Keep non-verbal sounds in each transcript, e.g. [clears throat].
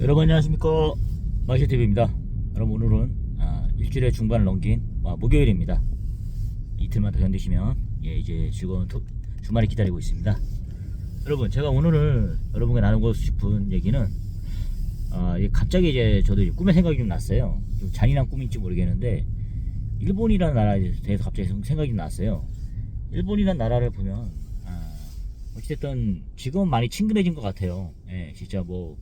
여러분 안녕하십니까? 마시TV입니다. 여러분 오늘은 아, 일주일의 중반을 넘긴 아, 목요일입니다. 이틀만 더 견디시면 예, 이제 즐거운 토- 주말이 기다리고 있습니다. 여러분 제가 오늘은 여러분과 나누고 싶은 얘기는 아, 예, 갑자기 이제 저도 이제 꿈의 생각이 좀 났어요. 좀 잔인한 꿈인지 모르겠는데 일본이라는 나라에 대해서 갑자기 생각이 좀 났어요. 일본이라는 나라를 보면 아, 어찌됐든 지금은 많이 친근해진 것 같아요. 예, 진짜 뭐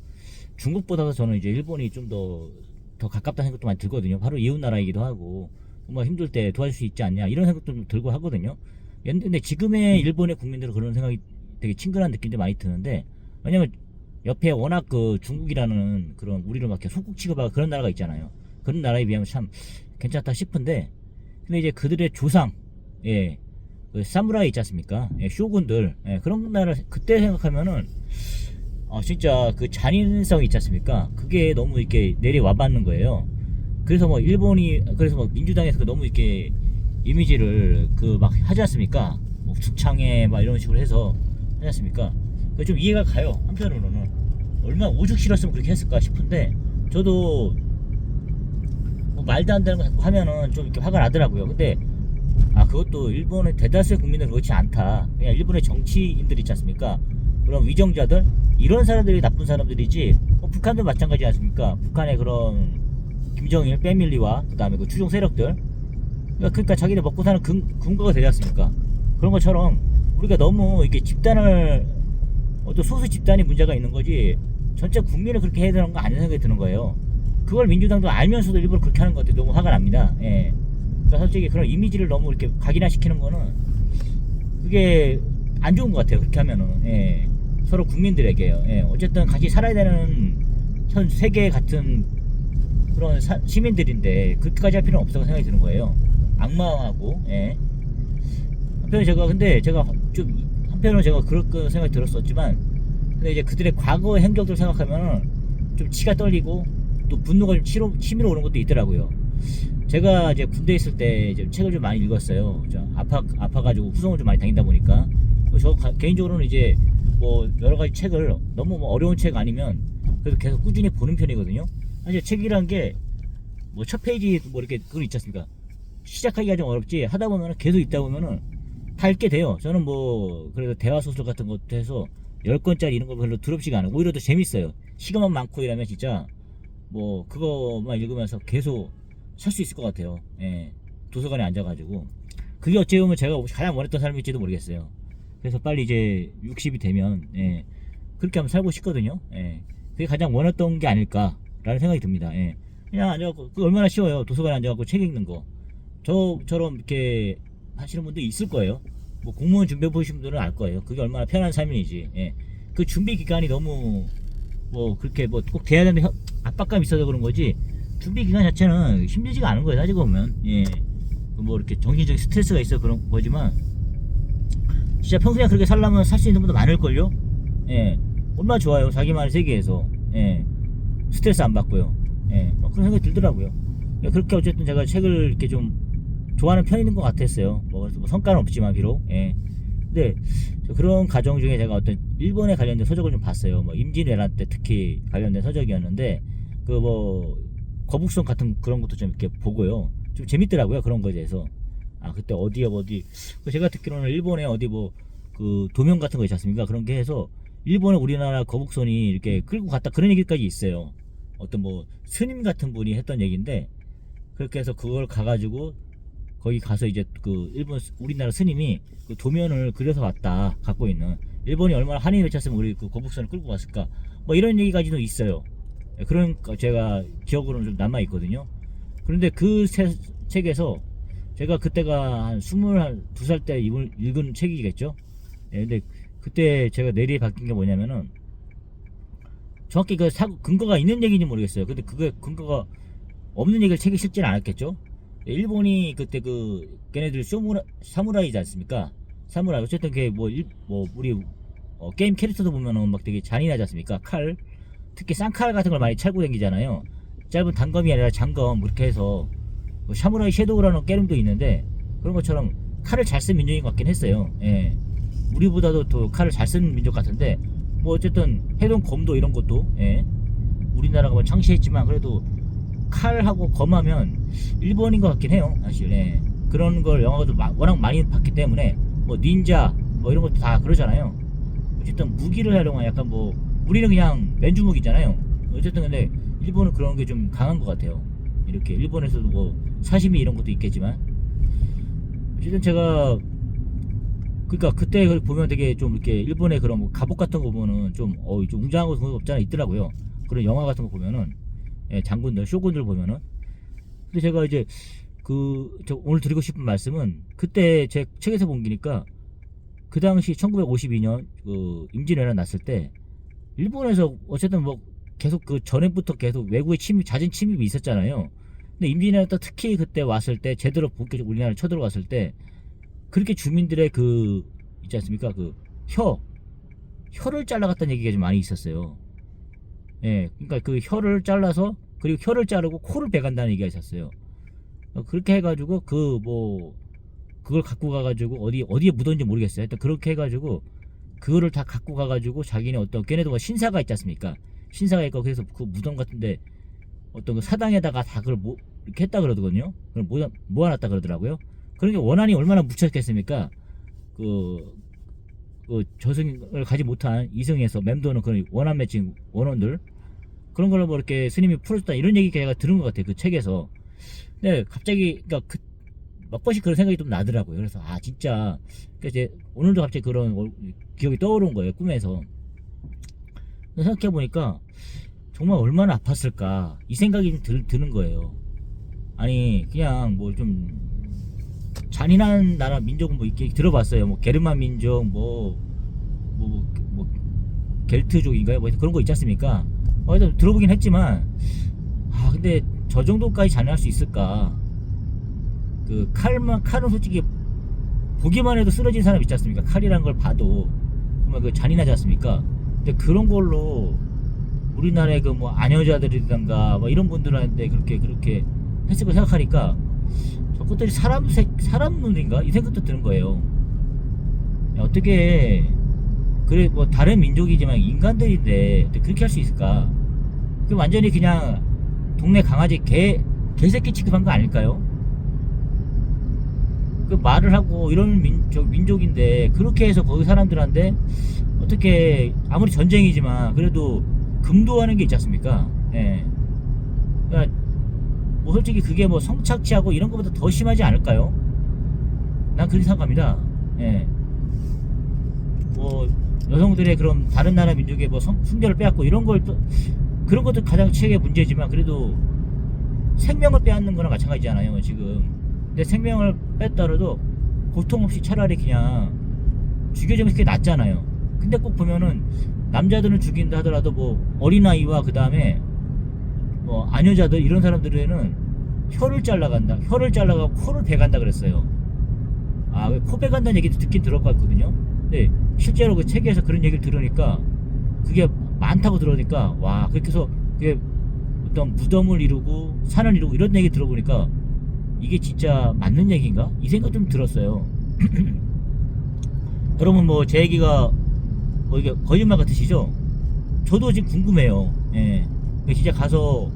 중국보다도 저는 이제 일본이 좀 더 더 가깝다는 생각도 많이 들거든요. 바로 이웃 나라이기도 하고 뭐 힘들 때 도와줄 수 있지 않냐 이런 생각도 좀 들고 하거든요. 근데 지금의 일본의 국민들은 그런 생각이 되게 친근한 느낌도 많이 드는데 왜냐면 옆에 워낙 그 중국이라는 그런 우리를 막 소국 취급하고 그런 나라가 있잖아요. 그런 나라에 비하면 참 괜찮다 싶은데 근데 이제 그들의 조상 예. 그 사무라이 있지 않습니까? 예, 쇼군들 예, 그런 나라 그때 생각하면은 어, 진짜 그 잔인성 있지 않습니까? 그게 너무 이렇게 내려와 받는 거예요. 그래서 뭐 일본이 그래서 뭐 민주당에서 너무 이렇게 이미지를 그 막 하지 않습니까? 뭐 죽창에 막 이런 식으로 해서 하지 않습니까? 좀 이해가 가요. 한편으로는 얼마나 오죽 싫었으면 그렇게 했을까 싶은데 저도 뭐 말도 안 되는 거 자꾸 하면은 좀 이렇게 화가 나더라고요. 근데 아 그것도 일본의 대다수의 국민들은 그렇지 않다. 그냥 일본의 정치인들 있지 않습니까? 그런 위정자들 이런 사람들이 나쁜 사람들이지 뭐 북한도 마찬가지 않습니까? 북한의 그런 김정일 패밀리와 그다음에 그 추종 세력들 그러니까, 그러니까 자기들 먹고 사는 근, 근거가 되지 않습니까? 그런 것처럼 우리가 너무 이렇게 집단을 어떤 소수 집단이 문제가 있는 거지 전체 국민을 그렇게 해야 되는 거 아니라는 생각이 드는 거예요. 그걸 민주당도 알면서도 일부러 그렇게 하는 것 같아요. 너무 화가 납니다. 예. 그러니까 솔직히 그런 이미지를 너무 이렇게 각인화시키는 거는 그게 안 좋은 것 같아요. 그렇게 하면은 예. 서로 국민들에게요. 예. 어쨌든 같이 살아야 되는 현 세계 같은 그런 사- 시민들인데 그렇게까지 할 필요는 없다고 생각이 드는 거예요. 악마하고 예. 한편에 제가 근데 제가 좀 한편으로 제가 그럴 생각이 들었었지만 근데 이제 그들의 과거의 행적들 생각하면은 좀 치가 떨리고 또 분노가 좀 치로, 치밀어 오는 것도 있더라고요. 제가 이제 군대 에 있을 때 이제 책을 좀 많이 읽었어요. 저 아파 아파가지고 후송을 좀 많이 다니다 보니까 저 가- 개인적으로는 이제 뭐 여러 가지 책을 너무 뭐 어려운 책 아니면 그래도 계속 꾸준히 보는 편이거든요. 사실 책이란 게 뭐 첫 페이지 뭐 이렇게 그거 있지 않습니까? 시작하기가 좀 어렵지 하다 보면은 계속 읽다 보면은 다 읽게 돼요. 저는 뭐 그래도 대화 소설 같은 것도 해서 10권짜리 이런 거 별로 두렵지가 않아요. 오히려 더 재밌어요. 시간만 많고 이러면 진짜 뭐 그거만 읽으면서 계속 살 수 있을 것 같아요. 예. 도서관에 앉아가지고 그게 어찌 보면 제가 가장 원했던 삶일지도 모르겠어요. 그래서 빨리 이제 60이 되면 예. 그렇게 한번 살고 싶거든요. 예. 그게 가장 원했던 게 아닐까라는 생각이 듭니다. 예. 그냥 앉아갖고 그 얼마나 쉬워요. 도서관에 앉아갖고 책 읽는 거. 저처럼 이렇게 하시는 분도 있을 거예요. 뭐 공무원 준비해 보신 분들은 알 거예요. 그게 얼마나 편한 삶인지. 예. 그 준비 기간이 너무 뭐 그렇게 뭐 꼭 돼야 되는 혀- 압박감이 있어서 그런 거지. 준비 기간 자체는 힘들지가 않은 거예요. 따지고 보면. 예. 뭐 이렇게 정신적인 스트레스가 있어 그런 거지만 진짜 평소에 그렇게 살려면 살 수 있는 분도 많을걸요? 예. 얼마나 좋아요. 자기만의 세계에서. 예. 스트레스 안 받고요. 예. 뭐 그런 생각이 들더라고요. 예, 그렇게 어쨌든 제가 책을 이렇게 좀 좋아하는 편인 것 같았어요. 뭐, 뭐 성과는 없지만 비록. 예. 근데 저 그런 과정 중에 제가 어떤 일본에 관련된 서적을 좀 봤어요. 뭐 임진왜란 때 특히 관련된 서적이었는데 그 뭐 거북선 같은 그런 것도 좀 이렇게 보고요. 좀 재밌더라고요. 그런 거에 대해서. 아 그때 어디에 어디 그 제가 듣기로는 일본에 어디 뭐 그 도면 같은 거 있지 않습니까? 그런 게 해서 일본에 우리나라 거북선이 이렇게 끌고 갔다 그런 얘기까지 있어요. 어떤 뭐 스님 같은 분이 했던 얘기인데 그렇게 해서 그걸 가가지고 거기 가서 이제 그 일본 스- 우리나라 스님이 그 도면을 그려서 왔다 갖고 있는 일본이 얼마나 한이 맺혔으면 우리 그 거북선을 끌고 갔을까 뭐 이런 얘기까지도 있어요. 예, 그런 거 제가 기억으로는 좀 남아 있거든요. 그런데 그 세- 책에서 제가 그때가 한 22살 때 읽은, 읽은 책이겠죠. 예, 근데 그때 제가 내리에 바뀐 게 뭐냐면은 정확히 그 사고 근거가 있는 얘기인지 모르겠어요. 근데 그게 근거가 없는 얘기를 책에 실지는 않았겠죠. 예, 일본이 그때 그 걔네들 쇼무라 사무라이지 않습니까? 사무라이 어쨌든 그뭐 뭐 우리 어, 게임 캐릭터도 보면은 막 되게 잔인하지 않습니까? 칼 특히 쌍칼 같은 걸 많이 차고 다니잖아요. 짧은 단검이 아니라 장검 이렇게 해서 뭐 사무라이 섀도우라는 게임도 있는데 그런 것처럼 칼을 잘 쓴 민족인 것 같긴 했어요. 예. 우리보다도 더 칼을 잘 쓰는 민족 같은데 뭐 어쨌든 해동 검도 이런 것도 예. 우리나라 우리나라가 뭐 창시했지만 그래도 칼하고 검하면 일본인 것 같긴 해요 사실 예. 그런 걸 영화도 마- 워낙 많이 봤기 때문에 뭐 닌자 뭐 이런 것도 다 그러잖아요 어쨌든 무기를 활용한 약간 뭐 우리는 그냥 맨주먹이잖아요 어쨌든 근데 일본은 그런 게 좀 강한 것 같아요 이렇게 일본에서도 뭐 사시미 이런 것도 있겠지만 어쨌든 제가 그러니까 그때 보면 되게 좀 이렇게 일본의 그런 뭐 갑옷 같은 거 보면은 좀, 어, 좀 웅장한 거 없잖아 있더라고요. 그런 영화 같은 거 보면은 예, 장군들, 쇼군들 보면은. 근데 제가 이제 그저 오늘 드리고 싶은 말씀은 그때 제 책에서 본 게니까 그 당시 1952년 그 임진왜란 났을 때 일본에서 어쨌든 뭐 계속 그 전에부터 계속 외국의 침입 잦은 침입이 있었잖아요. 근데 임진왜란 때 특히 그때 왔을 때 제대로 본격적으로 우리나라에 쳐들어왔을 때 그렇게 주민들의 그 있지 않습니까? 그 혀, 혀를 잘라갔다는 얘기가 좀 많이 있었어요. 예, 그러니까 그 혀를 잘라서 그리고 혀를 자르고 코를 베간다는 얘기가 있었어요. 어, 그렇게 해가지고 그 뭐 그걸 갖고 가가지고 어디 어디에 묻었는지 모르겠어요. 일단 그렇게 해가지고 그거를 다 갖고 가가지고 자기네 어떤 걔네도 뭐 신사가 있지 않습니까? 신사가 있고 그래서 그 무덤 같은데 어떤 그 사당에다가 다 그걸 모, 이렇게 했다 그러거든요. 그걸 모아, 모아놨다 그러더라고요. 그러니까 원한이 얼마나 묻혔겠습니까? 그, 그 저승을 가지 못한 이승에서 맴도는 그런 원한 맺힌 원원들 그런 걸로 뭐 이렇게 스님이 풀어줬다 이런 얘기 제가 들은 것 같아요 그 책에서. 네 갑자기 그러니까 그, 몇 번씩 그런 생각이 좀 나더라고요. 그래서 아 진짜 그러니까 이제 오늘도 갑자기 그런 월- 기억이 떠오른 거예요 꿈에서. 생각해 보니까 정말 얼마나 아팠을까 이 생각이 좀 들, 드는 거예요. 아니 그냥 뭐 좀 잔인한 나라 민족은 뭐 이렇게 들어봤어요. 뭐 게르만 민족, 뭐, 뭐, 뭐, 뭐 겔트족인가요? 뭐 그런 거 있지 않습니까? 어, 일단 들어보긴 했지만, 아, 근데 저 정도까지 잔인할 수 있을까? 그 칼만, 칼은 솔직히 보기만 해도 쓰러진 사람 있지 않습니까? 칼이란 걸 봐도 정말 그 잔인하지 않습니까? 근데 그런 걸로 우리나라의 그뭐 안여자들이든가 뭐 이런 분들한테 그렇게 그렇게 했을 거 생각하니까 저것들이 사람 색 사람 눈인가 이 생각도 드는 거예요. 야, 어떻게 그래 뭐 다른 민족이지만 인간들인데 그렇게 할 수 있을까? 그 완전히 그냥 동네 강아지 개 개새끼 취급한 거 아닐까요? 그 말을 하고 이런 민족 민족인데 그렇게 해서 거기 사람들한테 어떻게 아무리 전쟁이지만 그래도 금도하는 게 있지 않습니까? 예. 그러니까 뭐 솔직히 그게 뭐 성착취하고 이런 것보다 더 심하지 않을까요? 난 그렇게 생각합니다. 예. 뭐 여성들의 그런 다른 나라 민족의 뭐 성, 순결을 빼앗고 이런 걸 또 그런 것도 가장 최의 문제지만 그래도 생명을 빼앗는 거나 마찬가지잖아요 지금. 근데 생명을 뺐더라도 고통 없이 차라리 그냥 죽여주면 그게 낫잖아요. 근데 꼭 보면은 남자들은 죽인다 하더라도 뭐 어린아이와 그 다음에 뭐 안여자들 이런 사람들에는 혀를 잘라간다. 혀를 잘라가고 코를 베간다 그랬어요. 아, 왜코 베간다는 얘기도 듣긴 들었거든요. 근데 실제로 그 책에서 그런 얘기를 들으니까 그게 많다고 들으니까 와, 그렇게 해서 그게 어떤 무덤을 이루고 산을 이루고 이런 얘기 들어보니까 이게 진짜 맞는 얘기인가? 이 생각 좀 들었어요. [clears throat] 여러분 뭐 제 얘기가 뭐 이게 거짓말 같으시죠? 저도 지금 궁금해요. 예. 그 진짜 가서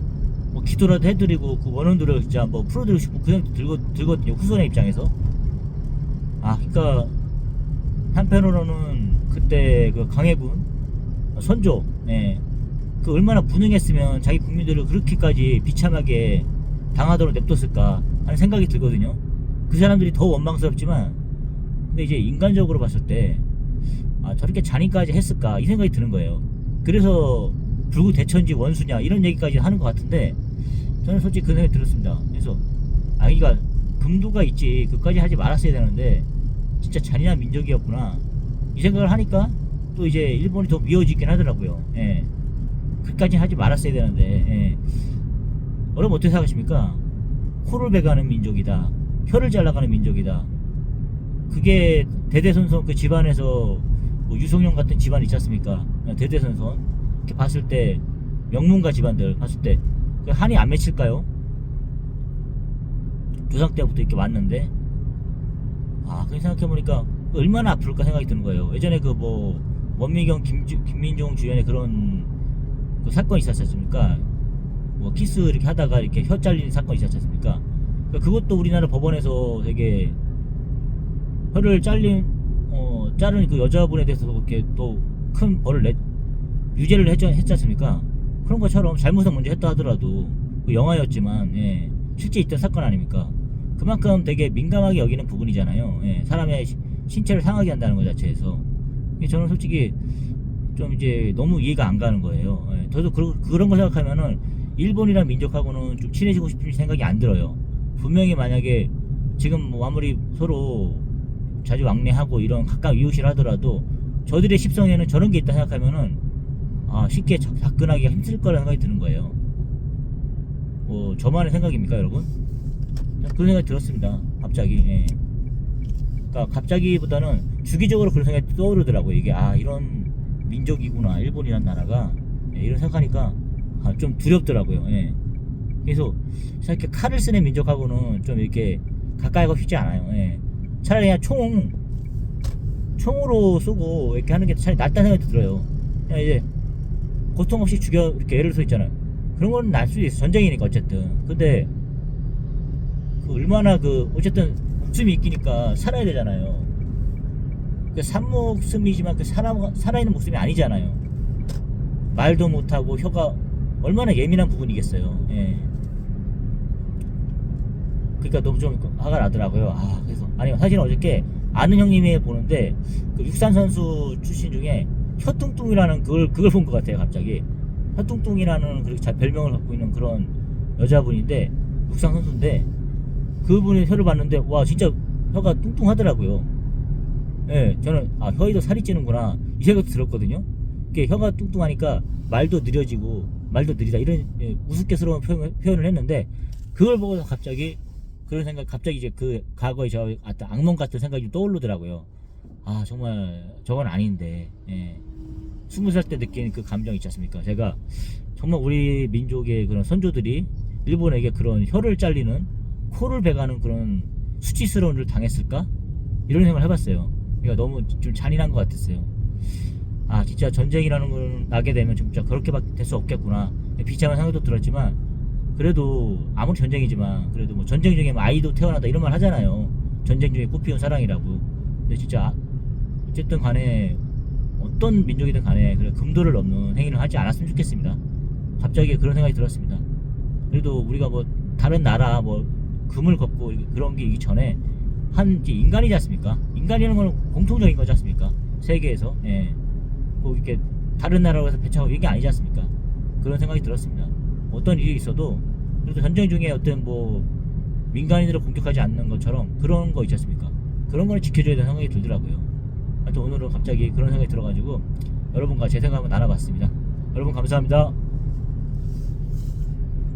뭐 기도라도 해드리고 그 원원들을 진짜 뭐 풀어드리고 싶고 그냥 들고 들거든요. 후손의 입장에서. 아, 그러니까 한편으로는 그때 그 강해군 선조, 예. 그 얼마나 무능했으면 자기 국민들을 그렇게까지 비참하게 당하도록 냅뒀을까 하는 생각이 들거든요. 그 사람들이 더 원망스럽지만 근데 이제 인간적으로 봤을 때 아, 저렇게 잔인까지 했을까 이 생각이 드는 거예요. 그래서 불구 대천지 원수냐 이런 얘기까지 하는 것 같은데 저는 솔직히 그 생각이 들었습니다. 그래서 아 이가 금도가 있지 그까지 하지 말았어야 되는데 진짜 잔인한 민족이었구나 이 생각을 하니까 또 이제 일본이 더 미워지긴 하더라고요. 예. 그까지 하지 말았어야 되는데 예. 여러분 어떻게 생각하십니까? 코를 베가는 민족이다. 혀를 잘라가는 민족이다. 그게 대대손손 그 집안에서 뭐 유성룡 같은 집안 있지 않습니까? 대대손손 이렇게 봤을 때 명문가 집안들 봤을 때그 한이 안 맺힐까요? 조상 때부터 이렇게 왔는데 아 그렇게 생각해보니까 얼마나 아플까 생각이 드는 거예요. 예전에 그 뭐 원미경 김주, 김민종 주연의 그런 그 사건이 있었지 않습니까? 뭐 키스 이렇게 하다가 이렇게 혀 잘린 사건이 있었지 않습니까? 그러니까 그것도 우리나라 법원에서 되게 혀를 잘린 어 자른 그 여자분에 대해서 그렇게 또 큰 벌을 내 유죄를 했지, 했지 않습니까? 그런 것처럼 잘못은 먼저 했다 하더라도 그 영화였지만 예, 실제 있던 사건 아닙니까? 그만큼 되게 민감하게 여기는 부분이잖아요. 예, 사람의 시- 신체를 상하게 한다는 것 자체에서 이게 저는 솔직히 좀 이제 너무 이해가 안 가는 거예요. 예, 저도 그, 그런 거 생각하면은 일본이란 민족하고는 좀 친해지고 싶은 생각이 안 들어요. 분명히 만약에 지금 뭐 아무리 서로 자주 왕래하고 이런 가까운 이웃이라 하더라도 저들의 십성에는 저런 게 있다 생각하면은 아 쉽게 접- 접근하기가 힘들 거라는 생각이 드는 거예요. 뭐 저만의 생각입니까, 여러분? 그런 생각이 들었습니다. 갑자기. 예. 그러니까 갑자기보다는 주기적으로 그런 생각이 떠오르더라고요. 이게 아 이런 민족이구나, 일본이란 나라가 예, 이런 생각하니까 아, 좀 두렵더라고요. 예. 그래서 이렇게 칼을 쓰는 민족하고는 좀 이렇게 가까이 가고 싶지 않아요. 예. 차라리 그냥 총 총으로 쏘고 이렇게 하는 게 차라리 낫다는 생각이 들어요. 그냥 이제 고통 없이 죽여 이렇게 애를 서 있잖아요. 그런 건 날 수도 있어. 전쟁이니까 어쨌든. 근데 그 얼마나 그 어쨌든 목숨이 있기니까 살아야 되잖아요. 그 산목숨이지만 그 사람 살아있는 목숨이 아니잖아요. 말도 못하고 혀가 얼마나 예민한 부분이겠어요. 예. 그러니까 너무 좀 화가 나더라고요. 아 그래서 아니 사실 어저께 아는 형님이 보는데 그 육산 선수 출신 중에 혀뚱뚱이라는 그걸 그걸 본 것 같아요. 갑자기 혀뚱뚱이라는 그렇게 자 별명을 갖고 있는 그런 여자분인데 육상 선수인데 그분의 혀를 봤는데 와 진짜 혀가 뚱뚱하더라고요. 예, 저는 아 혀에도 살이 찌는구나 이 생각도 들었거든요. 이게 혀가 뚱뚱하니까 말도 느려지고 말도 느리다 이런 예, 우스갯스러운 표현, 표현을 했는데 그걸 보고서 갑자기 그런 생각 갑자기 이제 그 과거에 저 어떤 악몽 같은 생각이 좀 떠오르더라고요. 아 정말 저건 아닌데 예. 스무 살때 느낀 그 감정 있지 않습니까? 제가 정말 우리 민족의 그런 선조들이 일본에게 그런 혀를 잘리는 코를 베가는 그런 수치스러운 일을 당했을까? 이런 생각을 해봤어요. 그러니까 너무 좀 잔인한 것 같았어요. 아 진짜 전쟁이라는 걸 나게 되면 진짜 그렇게밖에 될 수 없겠구나 비참한 생각도 들었지만 그래도 아무리 전쟁이지만 그래도 뭐 전쟁 중에 뭐 아이도 태어나다 이런 말 하잖아요. 전쟁 중에 꽃피운 사랑이라고. 근데 진짜 아- 어쨌든 간에 어떤 민족이든 간에 그래 금도를 넘는 행위를 하지 않았으면 좋겠습니다. 갑자기 그런 생각이 들었습니다. 그래도 우리가 뭐 다른 나라 뭐 금을 걷고 그런 게 있기 전에 한 인간이지 않습니까? 인간이라는 건 공통적인 거지 않습니까? 세계에서. 예. 뭐 이렇게 다른 나라로 해서 배척하고 이게 아니지 않습니까? 그런 생각이 들었습니다. 어떤 일이 있어도 그래도 전쟁 중에 어떤 뭐 민간인들을 공격하지 않는 것처럼 그런 거 있지 않습니까? 그런 거는 지켜줘야 되는 생각이 들더라고요. 하여튼 오늘은 갑자기 그런 생각이 들어가지고 여러분과 제 생각 한번 나눠봤습니다. 여러분 감사합니다.